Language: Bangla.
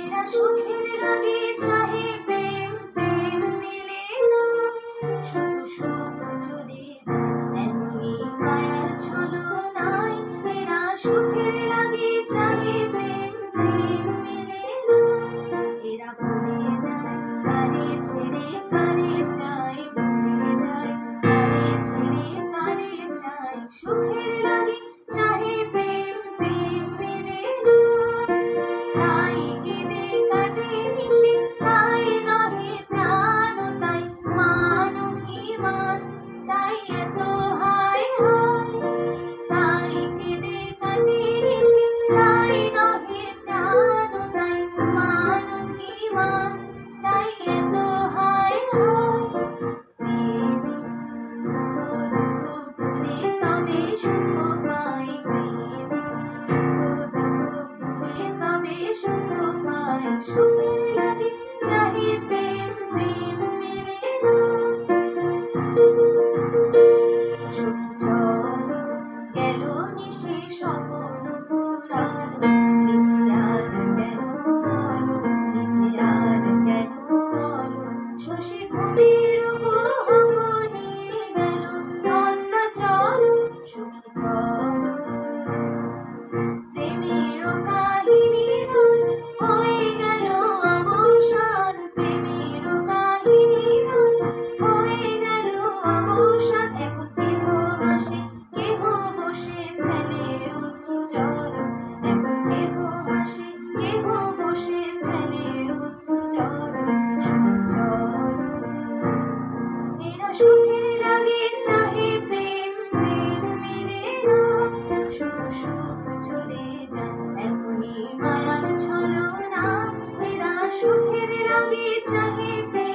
এরা সুখের লাগে চাহে প্রেম প্রেম মিলে না। শুধু সুখ চলে এমনই মায়ার ছলনায়। এরা সুখের লাগে চাহে প্রেম প্রেম মিলে এরা ভুলে যায় কারে ছেড়ে কারে যায়। তাই কেঁদে কাটে নিশি তাই বসে ফেলে চর এরা সুখের লাগে চাহে প্রেম না। চলে এরা সুখের প্রেম